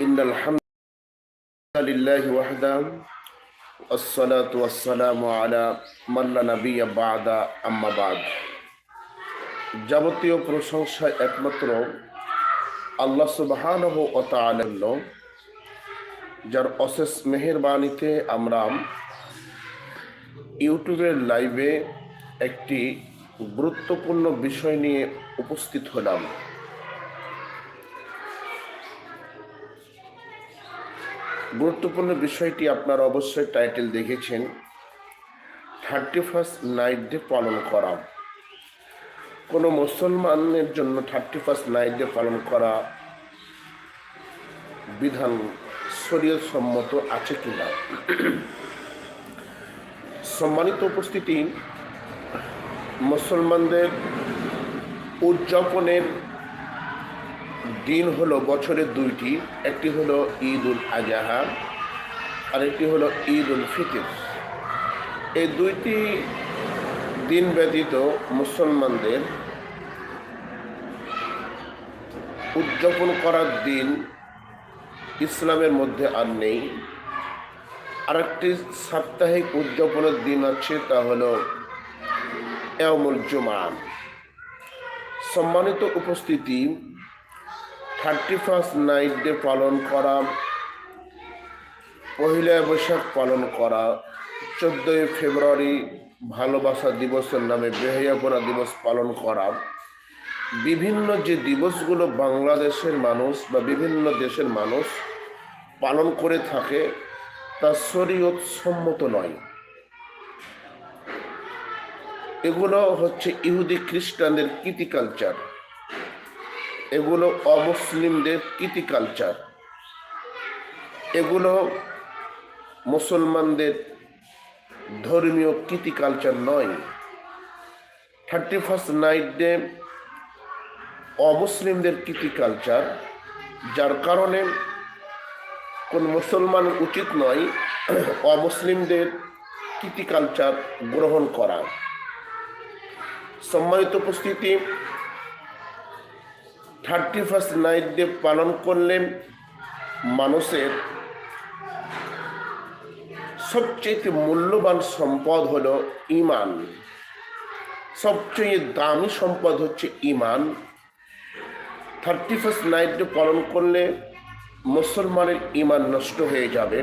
إن الحمد لله وحده والصلاة والسلام على من لا نبي بعد أما بعد যাবতীয় প্রশংসা একমাত্র আল্লাহ সুবহানাহু ওয়া তাআলার জন্য, যার অশেষ মেহেরবানিতে আমরা ইউটিউবের লাইভে একটি গুরুত্বপূর্ণ বিষয় নিয়ে উপস্থিত হলাম গুরুত্বপূর্ণ বিষয়টি আপনারা অবশ্যই টাইটেল দেখেছেন থার্টি ফার্স্ট নাইট ডে পালন করা। কোনো মুসলমানের জন্য থার্টি ফার্স্ট নাইট ডে পালন করা বিধান শরীয় সম্মত আছে কিনা? সম্মানিত উপস্থিতি, মুসলমানদের উদযাপনের দিন হলো বছরের দুইটি, একটি হলো ঈদ উল আজহা আর একটি হলো ঈদ উল ফিতর। এই দুইটি দিন ব্যতীত মুসলমানদের উদযাপন করার দিন ইসলামের মধ্যে আর নেই। আরেকটি সাপ্তাহিক উদযাপনের দিন আছে, তা হলো এমুল জুমা সম্মানিত উপস্থিতি থার্টি ফার্স্ট নাইট ডে পালন করা, পহিলা বৈশাখ পালন করা, চোদ্দোই ফেব্রুয়ারি ভালোবাসা দিবসের নামে বেহাইয়াপনা দিবস পালন করা। বিভিন্ন যে দিবসগুলো বাংলাদেশের মানুষ বা বিভিন্ন দেশের মানুষ পালন করে থাকে, তা শরীয়ত সম্মত নয়। এগুলো হচ্ছে ইহুদি খ্রিস্টানদের কীতি কালচার। এগুলো অমুসলিমদের কীতি কালচার এগুলো মুসলমানদের ধর্মীয় কীতি কালচার নয়। থার্টি ফার্স্ট নাইট ডে অমুসলিমদের কীতি কালচার যার কারণে কোন মুসলমান উচিত নয় অমুসলিমদের কীতি কালচার গ্রহণ করা। সম্মানিত উপস্থিতি থার্টি ফার্স্ট নাইট ডে পালন করলে মানুষের সবচেয়ে মূল্যবান সম্পদ হলো ইমান সবচেয়ে দামি সম্পদ হচ্ছে ইমান থার্টি ফার্স্ট নাইট ডে পালন করলে মুসলমানের ইমান নষ্ট হয়ে যাবে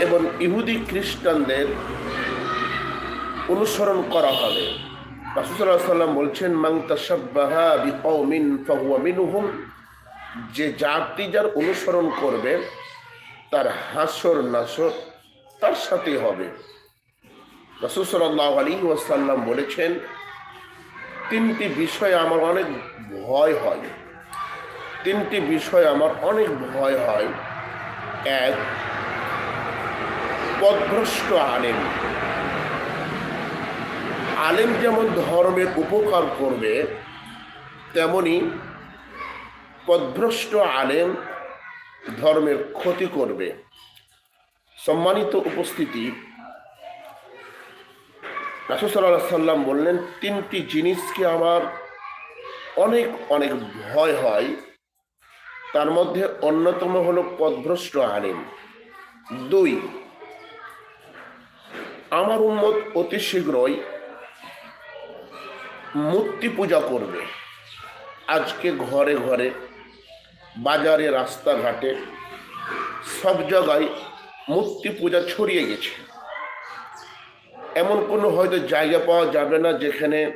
এবং ইহুদি খ্রিস্টানদের অনুসরণ করা হবে। রাসুসাল্লাহ সাল্লাম বলছেন মাং তাসাব্বাহা বিকৌমিন ফাহুয়া মিনহুম যে জাতি যার অনুসরণ করবে, তার হাসর নাসর তার সাথে হবে। রাসুল সাল্লাহ আলী ওয়াসাল্লাম বলেছেন, তিনটি বিষয় আমার অনেক ভয় হয়। তিনটি বিষয় আমার অনেক ভয় হয়। এক পদভ্রষ্ট আলেম। আলেম যেমন ধর্মের উপকার করবে, তেমনি পদভ্রষ্ট আলেম ধর্মের ক্ষতি করবে। সম্মানিত উপস্থিতি সাল্লাম বললেন, তিনটি জিনিসকে আমার অনেক অনেক ভয় হয়। তার মধ্যে অন্যতম হলো পদভ্রষ্ট আলেম। দুই, আমার উন্মত অতি শীঘ্রই মূর্তি পূজা করবে। আজকে ঘরে ঘরে, বাজারে, রাস্তাঘাটে সব জায়গায় মূর্তি পূজা ছড়িয়ে গেছে। এমন কোনো হয়তো জায়গা পাওয়া যাবে না যেখানে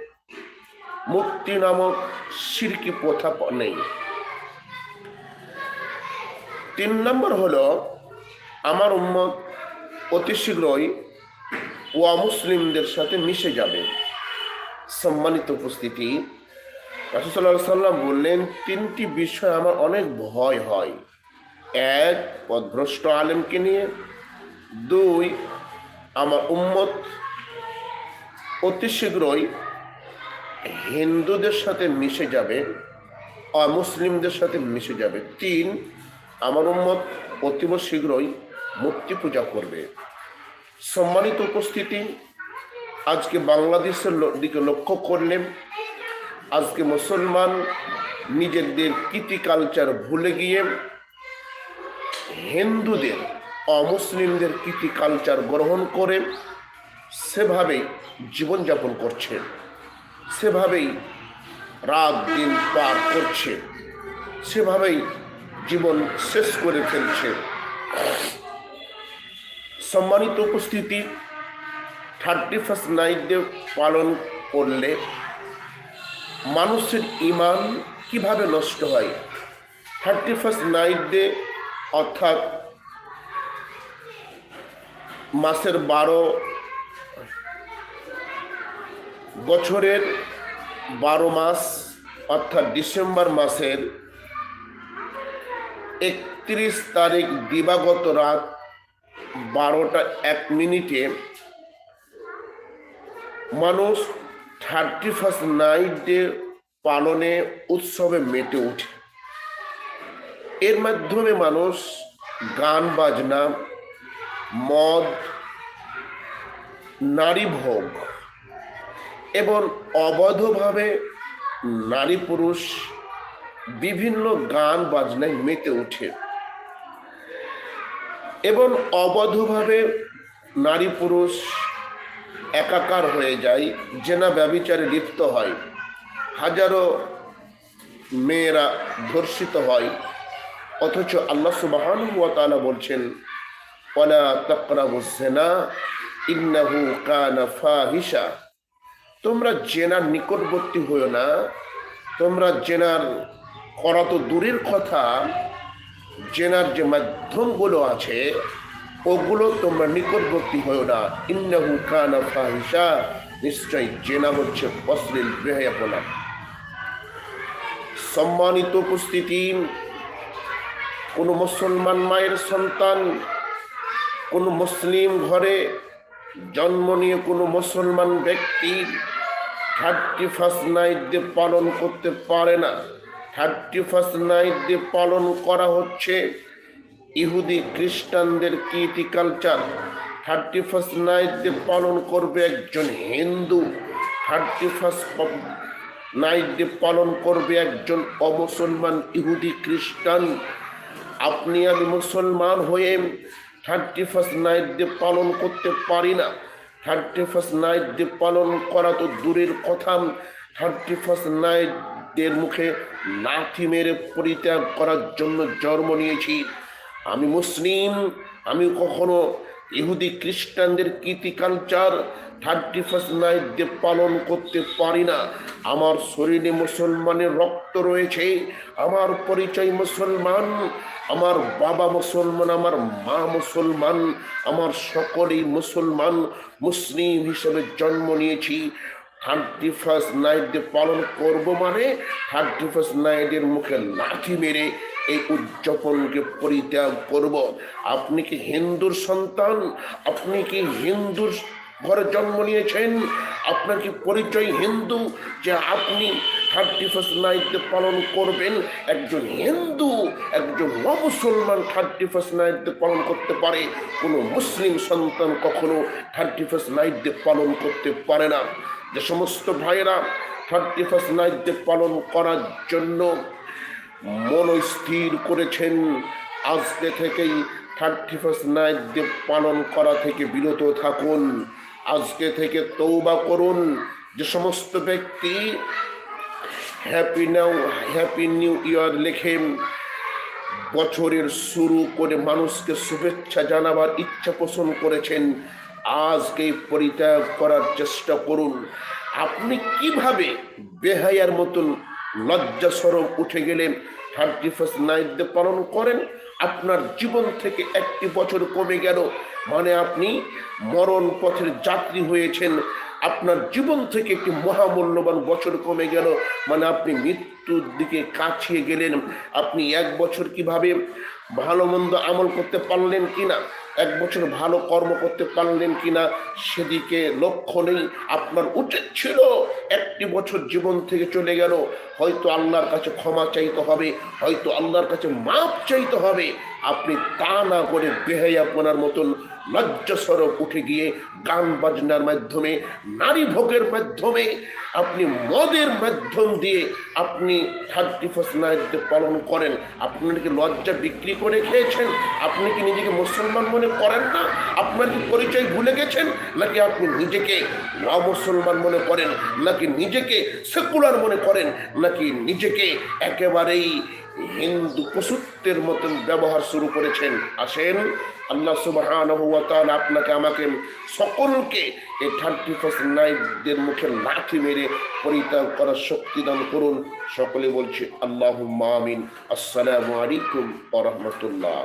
মূর্তি নামক সিরকি প্রথা নেই। তিন নম্বর হলো, আমার উম্মত অতি শীঘ্রই ওয়ামুসলিমদের সাথে মিশে যাবে। সম্মানিত উপস্থিতি রাসুসাল্লাহ সাল্লাম বললেন, তিনটি বিষয় আমার অনেক ভয় হয়। এক, পদভ্রষ্ট আলেমকে নিয়ে। দুই, আমার উম্মত অতি শীঘ্রই হিন্দুদের সাথে মিশে যাবে, অমুসলিমদের সাথে মিশে যাবে। তিন, আমার উম্মত অতীব শীঘ্রই মূর্তি পূজা করবে। সম্মানিত উপস্থিতি আজকে বাংলাদেশের দিকে লক্ষ্য করলেন, আজকে মুসলমান নিজেদের কীতি কালচার ভুলে গিয়ে হিন্দুদের, অমুসলিমদের কীর্তি কালচার গ্রহণ করে সেভাবেই জীবনযাপন করছে, সেভাবেই রাত দিন পার করছে, সেভাবেই জীবন শেষ করে ফেলছে। সম্মানিত উপস্থিতি থার্টি ফার্স্ট নাইট ডে পালন করলে মানুষের ইমান কীভাবে নষ্ট হয়? থার্টি ফার্স্ট নাইট ডে অর্থাৎ মাসের বারো বছরের বারো মাস অর্থাৎ ডিসেম্বর মাসের একত্রিশ তারিখ দিবাগত রাত বারোটা এক মিনিটে মানুষ থার্টি ফার্স্ট নাইট ডে পালনে উৎসবে মেতে ওঠে। এর মাধ্যমে মানুষ গান, বাজনা, মদ, নারী ভোগ এবং অবৈধভাবে নারী পুরুষ বিভিন্ন গান, বাজনায় মেতে ওঠে এবং অবৈধভাবে নারী পুরুষ একাকার হয়ে যায়, জেনা ব্যবিচারে লিপ্ত হয়। হাজারো মেয়েরা ধর্ষিত হয়। অথচ আল্লাহ সুবাহান তাআলা বলছেন, ওয়ালা তাকরাবু জেনা, ইন্নাহু কানা ফাহিশা। তোমরা জেনার নিকটবর্তী হইও না। তোমরা জেনার করা তো দূরের কথা। জেনার যে মাধ্যমগুলো আছে ওগুলো তোমরা নিকটবর্তী হইও না। ইন্নাহু কানা ফাহিশা। নিশ্চয় জেনা হচ্ছে অশ্লীল বেহায়াপনা সম্মানিত উপস্থিতি, কোনো মুসলমান মায়ের সন্তান, কোনো মুসলিম ঘরে জন্ম নিয়ে কোনো মুসলমান ব্যক্তি থার্টি ফার্স্ট নাইট দিয়ে পালন করতে পারে না। থার্টি ফার্স্ট নাইট দিয়ে পালন করা হচ্ছে ইহুদি খ্রিস্টানদের কীর্তি কালচার থার্টি ফার্স্ট নাইট পালন করবে একজন হিন্দু থার্টি ফার্স্ট নাইট পালন করবে একজন অমুসলমান ইহুদি খ্রিস্টান। আপনি আমি মুসলমান হয়ে থার্টি ফার্স্ট নাইট ডে পালন করতে পারি না। থার্টি ফার্স্ট নাইট ডে পালন করা তো দূরের কথা। থার্টি ফার্স্ট নাইট ডের মুখে লাথি মেরে পরিত্যাগ করার জন্য জন্ম নিয়েছি। আমি মুসলিম, আমি কখনো ইহুদি খ্রিস্টানদের কীর্তি culture thirty first night day পালন করতে পারি না। আমার শরীরে মুসলমানের রক্ত রয়েছে, আমার পরিচয় মুসলমান, আমার বাবা মুসলমান, আমার মা মুসলমান, আমার সকলেই মুসলমান, মুসলিম হিসেবে জন্ম নিয়েছি। থার্টি ফার্স্ট নাইট পালন করব মানে থার্টি ফার্স্ট নাইটের মুখে লাঠি মেরে এই উদযাপনকে পরিত্যাগ করব। আপনি কি হিন্দুর সন্তান? আপনি কি হিন্দুর ঘরে জন্ম নিয়েছেন? আপনার কি পরিচয় হিন্দু যে আপনি থার্টি ফার্স্ট নাইটে পালন করবেন? একজন হিন্দু, একজন মুসলমান থার্টি ফার্স্ট নাইটে পালন করতে পারে। কোনো মুসলিম সন্তান কখনো থার্টি ফার্স্ট নাইটে পালন করতে পারে না। যে সমস্ত ভাইয়েরা থার্টি ফার্স্ট নাইটে পালন করার জন্য মন স্থির করেছেন। আজকে থেকেই থার্টি ফার্স্ট নাইট ডে পালন করা থেকে বিরত থাকুন। আজকে থেকে তৌবা করুন। যে সমস্ত ব্যক্তি happy now happy new year লেখেন বছরের শুরু করে মানুষকে শুভেচ্ছা জানাবার ইচ্ছা পোষণ করেছেন আজকে পরিত্যাগ করার চেষ্টা করুন। আপনি কীভাবে বেহায়ার মতন লজ্জা সরম উঠে গেলেন? থার্টি ফার্স্ট নাইট পালন করেন? আপনার জীবন থেকে একটি বছর কমে গেল। মানে আপনি মরণ পথের যাত্রী হয়েছেন। আপনার জীবন থেকে একটি মহামূল্যবান বছর কমে গেল। মানে আপনি মৃত্যুর দিকে কাছিয়ে গেলেন। আপনি এক বছর কীভাবে ভালো মন্দ আমল করতে পারলেন কিনা? এক বছর ভালো কর্ম করতে পারলেন কিনা সেদিকে লক্ষ্য নেই। আপনার উচিত ছিল একটি বছর জীবন থেকে চলে গেল। হয়তো আল্লাহর কাছে ক্ষমা চাইতে হবে, হয়তো আল্লাহর কাছে মাপ চাইতে হবে। আপনি তা না করে বেহাইয়াপনার মতন লজ্জাস্বরূপ উঠে গিয়ে গান বাজনার মাধ্যমে, নারী ভোগের মাধ্যমে, আপনি মদের মাধ্যম দিয়ে আপনি থার্টি ফার্স্ট নাইট পালন করেন। আপনার কি লজ্জা বিক্রি করে খেয়েছেন? আপনি কি নিজেকে মুসলমান মনে করেন না? আপনার কি পরিচয় ভুলে গেছেন? নাকি আপনি নিজেকে অমুসলমান মনে করেন? নাকি নিজেকে সেকুলার মনে করেন? নাকি নিজেকে একেবারেই হিন্দু পশুত্বের মতন ব্যবহার শুরু করেছেন। আসেন, আল্লাহ সুবহান আপনাকে, আমাকে, সকলকে এই থার্টি ফার্স্ট নাইটদের মুখে লাঠি মেরে পরিত্যাগ করার শক্তি দান করুন। সকলে বলছি আল্লাহ মামিন আসসালামু আলাইকুম আ রাহমাতুল্লাহ।